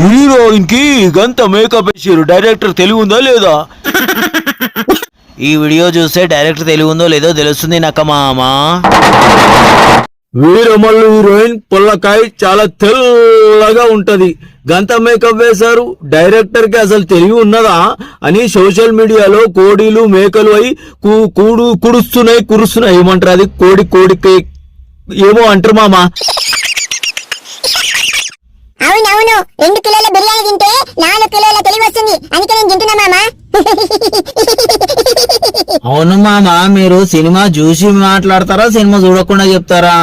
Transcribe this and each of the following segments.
హీరోయిన్కి గంత మేకప్ వేసారు డైరెక్టర్ తెలివి ఉందా లేదా? ఈ వీడియో చూస్తే డైరెక్టర్ తెలివి ఉందో లేదో తెలుస్తుంది నక్క మామా. వీరమల్లు హీరోయిన్ పుల్లకాయ చాలా తెల్లగా ఉంటది. గంత మేకప్ వేశారు. డైరెక్టర్కి అసలు తెలివి ఉన్నదా? అని సోషల్ మీడియాలో కోడీలు మేకలు అయి కూడు కుడుస్తున్నాయి కురుస్తున్నాయి. ఏమంటారు అది? కోడి కోడికి ఏమో అంటారు మామా. అవునవును. రెండు కిలోల బిర్యానీ తింటే నాలుగు కిలోల తెలివి వస్తుంది. అందుకే నేను తింటున్నా మామా. అవును మామ మీరు సినిమా చూసి మాట్లాడతారా సినిమా చూడకుండా చెప్తారా?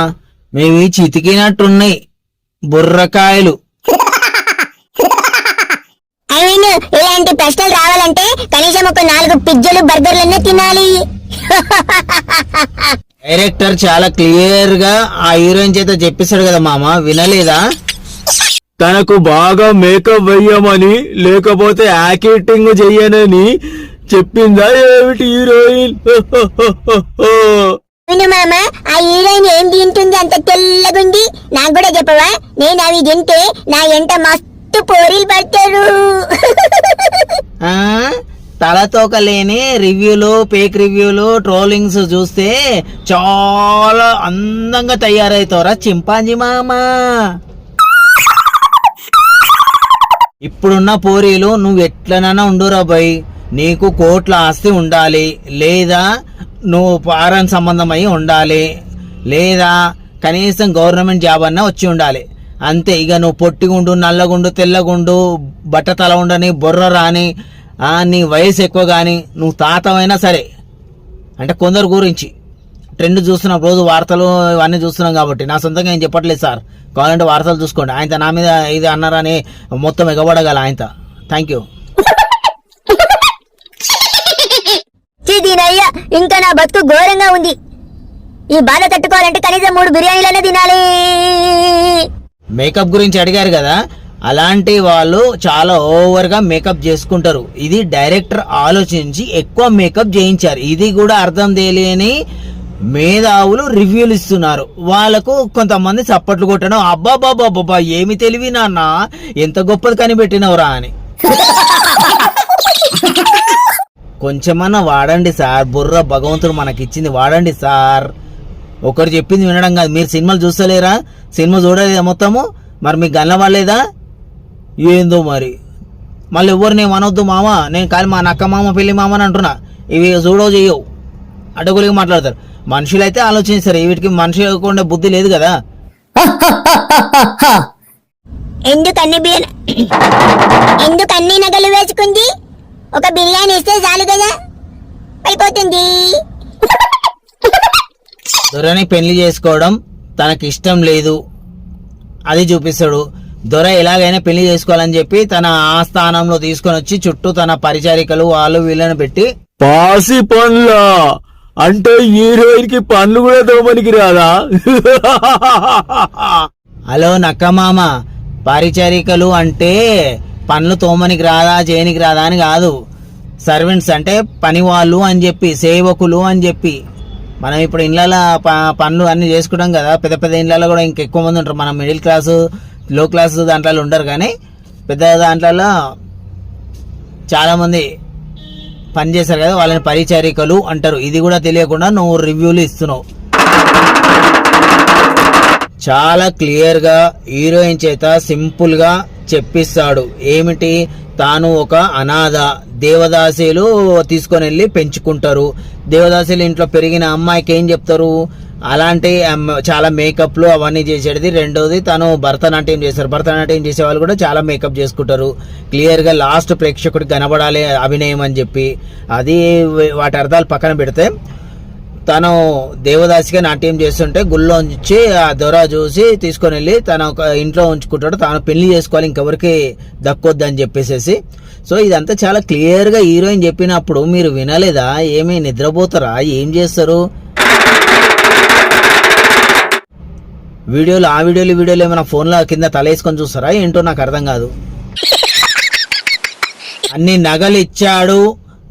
మేవి చితికినట్టున్నాయి. బుర్రకాయలు. అవును ఇలాంటి ప్రశ్నలు రావాలంటే కనీసం ఒక నాలుగు పిజ్జలు బర్గర్లన్నీ తినాలి. డైరెక్టర్ చాలా క్లియర్గా ఆ హీరోయిన్ చేత చెప్పేశాడు కదా మామ వినలేదా? తనకు బాగా మేకప్ వెయ్యమని లేకపోతే యాక్టింగ్ చెయ్యనని చెప్పిందా ఏమిటి హీరోయిన్? అవును మామ ఆ హీరోయిన్ ఏం తింటుంది అంత తెల్లగుంది నాకు కూడా చెప్పవా? నేను అవి తింటే నా ఎంట మస్తు పోరీలు పడతారు. ఆ? తలతోక లేని రివ్యూలు ఫేక్ రివ్యూలు ట్రోలింగ్స్ చూస్తే చాలా అందంగా తయారవుతారా చింపాంజీ మామ. ఇప్పుడున్న పోరీలు నువ్వు ఎట్లనైనా ఉండురా బై. నీకు కోట్ల ఆస్తి ఉండాలి. లేదా నువ్వు పారన్ సంబంధం ఉండాలి. లేదా కనీసం గవర్నమెంట్ జాబ్ అన్నా వచ్చి ఉండాలి. అంతే ఇక నువ్వు పొట్టిగుండు నల్లగుండు తెల్లగుండు బట్ట తల ఉండని బొర్ర రాని నీ వయసు ఎక్కువ కానీ నువ్వు తాతమైనా సరే. అంటే కొందరు గురించి. ట్రెండ్ చూస్తున్నాం రోజు వార్తలు ఇవన్నీ చూస్తున్నాం కాబట్టి. నా సొంతంగా ఏం చెప్పట్లేదు సార్. కావాలంటే వార్తలు చూసుకోండి. ఆయన నా మీద ఇది అన్నారని మొత్తం ఎగబడగల ఆయన థ్యాంక్ యూ దీనయ్యా ఇంకా నా బతుకు ఘోరంగా ఉంది. ఈ బాధ తట్టుకోవాలంటే కనీసం మూడు బిర్యానీలనే తినాలి. మేకప్ గురించి అడిగారు కదా అలాంటి వాళ్ళు చాలా ఓవర్గా మేకప్ చేసుకుంటారు. ఇది డైరెక్టర్ ఆలోచించి ఎక్కువ మేకప్ చేయించారు. ఇది కూడా అర్థం తెలియని మేధావులు రివ్యూలు ఇస్తున్నారు. వాళ్ళకు కొంతమంది చప్పట్లు కొట్టడం అబ్బాబాబాబ్బా ఏమి తెలివి నాన్న? ఎంత గొప్పది కనిపెట్టినవరా అని. కొంచెమన్నా వాడండి సార్ బుర్ర భగవంతుడు మనకిచ్చింది వాడండి సార్. ఒకరు చెప్పింది వినడం కాదు. మీరు సినిమాలు చూస్తలేరా? సినిమా చూడలేదా మొత్తము? మరి మీకు గన్నవాలేదా ఏందో మరి. మళ్ళీ ఎవరు నేను అనొద్దు మామ? నేను కాదు మా నక్క మామ పెళ్ళి మామ అని అంటున్నా. ఇవి చూడవు చెయ్యవు అడ్డగులిగా మాట్లాడతారు. మనుషులైతే ఆలోచిస్తారు వీటికి మనిషికి ఉండే బుద్ధి లేదు కదా. ఎందుకు అన్ని బిర్యానీ ఎందుకు అన్ని నగలు వేసుకుంది? ఒక బిర్యానీ ఇస్తే చాలు కదా. అయిపోతుంది. దొరని పెళ్ళి చేసుకోవడం తనకి ఇష్టం లేదు. అది చూపిస్తాడు. దొర ఎలాగైనా పెళ్ళి చేసుకోవాలని చెప్పి తన ఆ స్థానంలో తీసుకొని వచ్చి చుట్టూ తన పరిచారికలు వాళ్ళు వీళ్ళని పెట్టి పాసి పండ్ల. అంటే హీరోయిన్కి పండ్లు కూడా తోమనికి రాదా? హలో నక్కమామ పరిచారికలు అంటే పనులు తోమనికి రాదా చేయనికి రాదా అని కాదు. సర్వెంట్స్ అంటే పని వాళ్ళు అని చెప్పి సేవకులు అని చెప్పి. మనం ఇప్పుడు ఇళ్ళ పనులు అన్నీ చేసుకుంటాం కదా పెద్ద పెద్ద ఇళ్ళలో కూడా ఇంకెక్కువ మంది ఉంటారు. మనం మిడిల్ క్లాసు లో క్లాస్ దాంట్లో ఉండరు కానీ పెద్ద దాంట్లో చాలామంది పనిచేశారు పని చేస్తారు కదా వాళ్ళని పరిచారికలు అంటారు. ఇది కూడా తెలియకుండా నువ్వు రివ్యూలు ఇస్తున్నావు. చాలా క్లియర్గా హీరోయిన్ చేత సింపుల్గా చెప్పిస్తాడు. ఏమిటి? తాను ఒక అనాథ. దేవదాసీలు తీసుకొని వెళ్ళి పెంచుకుంటారు. దేవదాసీలు ఇంట్లో పెరిగిన అమ్మాయికి ఏం చెప్తారు? అలాంటి చాలా మేకప్లు అవన్నీ చేసేది రెండోది తను భరతనాట్యం చేస్తారు. భరతనాట్యం చేసే వాళ్ళు కూడా చాలా మేకప్ చేసుకుంటారు. క్లియర్గా లాస్ట్ ప్రేక్షకుడికి కనబడాలి అభినయం అని చెప్పి. అది వాటి అర్థాలు పక్కన పెడితే తను దేవదాసిగా నాట్యం చేస్తుంటే గుళ్ళో ఉంచి ఆ దొర చూసి తీసుకొని వెళ్ళి తన ఒక ఇంట్లో ఉంచుకుంటాడు. తాను పెళ్ళి చేసుకోవాలి ఇంకెవరికి దక్కొద్దు అని చెప్పేసేసి. సో ఇదంతా చాలా క్లియర్గా హీరోయిన్ చెప్పినప్పుడు మీరు వినలేదా? ఏమీ నిద్రపోతారా? ఏం చేస్తారు? వీడియోలు ఆ వీడియోలు వీడియోలు ఏమైనా ఫోన్లో కింద తలేసుకొని చూస్తారా? ఏంటో నాకు అర్థం కాదు. అన్ని నగలు ఇచ్చాడు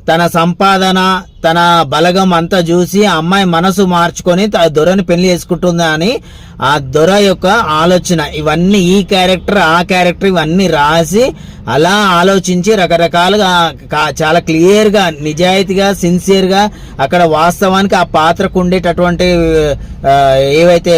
తన సంపాదన తన బలగం అంతా చూసి ఆ అమ్మాయి మనసు మార్చుకొని తన దొరని పెళ్ళి చేసుకుంటుందా అని ఆ దొర యొక్క ఆలోచన. ఇవన్నీ ఈ క్యారెక్టర్ ఆ క్యారెక్టర్ ఇవన్నీ రాసి అలా ఆలోచించి రకరకాలుగా చాలా క్లియర్గా నిజాయితీగా సిన్సియర్గా అక్కడ వాస్తవానికి ఆ పాత్రకు ఉండేటటువంటి ఏవైతే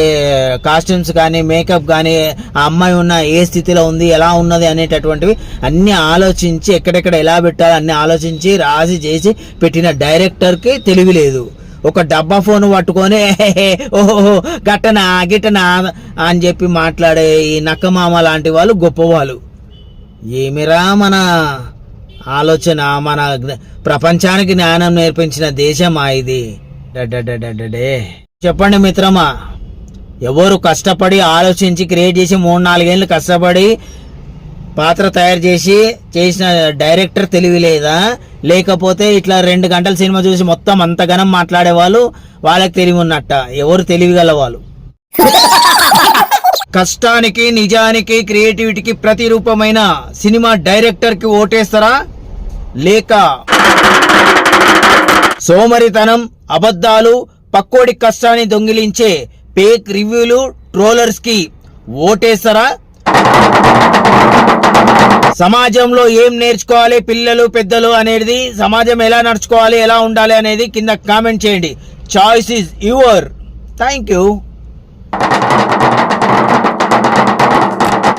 కాస్ట్యూమ్స్ కానీ మేకప్ కానీ ఆ అమ్మాయి ఉన్న ఏ స్థితిలో ఉంది ఎలా ఉన్నది అనేటటువంటివి అన్నీ ఆలోచించి ఎక్కడెక్కడ ఎలా పెట్టాలి అన్ని ఆలోచించి రాసి చేసి పెట్టిన డైరెక్ట్ కి తెలివి లేదు. ఒక డబ్బా ఫోన్ పట్టుకొని ఓహో గట్టనా గిట్టనా అని చెప్పి మాట్లాడే ఈ నక్కమామ లాంటి వాళ్ళు గొప్పవాళ్ళు. ఏమిరా మన ఆలోచన మన ప్రపంచానికి జ్ఞానం నేర్పించిన దేశమా ఇది? డడడడడడే. చెప్పండి మిత్రమా ఎవరు కష్టపడి ఆలోచించి క్రియేట్ చేసి మూడు నాలుగేళ్ళు కష్టపడి పాత్ర తయారు చేసి చేసిన డైరెక్టర్ తెలివి లేదా? లేకపోతే ఇట్లా రెండు గంటల సినిమా చూసి మొత్తం అంతగనం మాట్లాడే వాళ్ళు వాళ్ళకి తెలివి ఉన్నట్ట. ఎవరు తెలివి గల వాళ్ళు కష్టానికి నిజానికి క్రియేటివిటీకి ప్రతిరూపమైన సినిమా డైరెక్టర్కి ఓటేస్తారా? లేక సోమరితనం అబద్ధాలు పక్కోడి కష్టాన్ని దొంగిలించే పేక్ రివ్యూలు ట్రోలర్స్కి ఓటేస్తారా? సమాజంలో ఏం నేర్చుకోవాలి పిల్లలు పెద్దలు అనేది సమాజం ఎలా నడుచుకోవాలి ఎలా ఉండాలి అనేది కింద కామెంట్ చేయండి. Choice is your thank you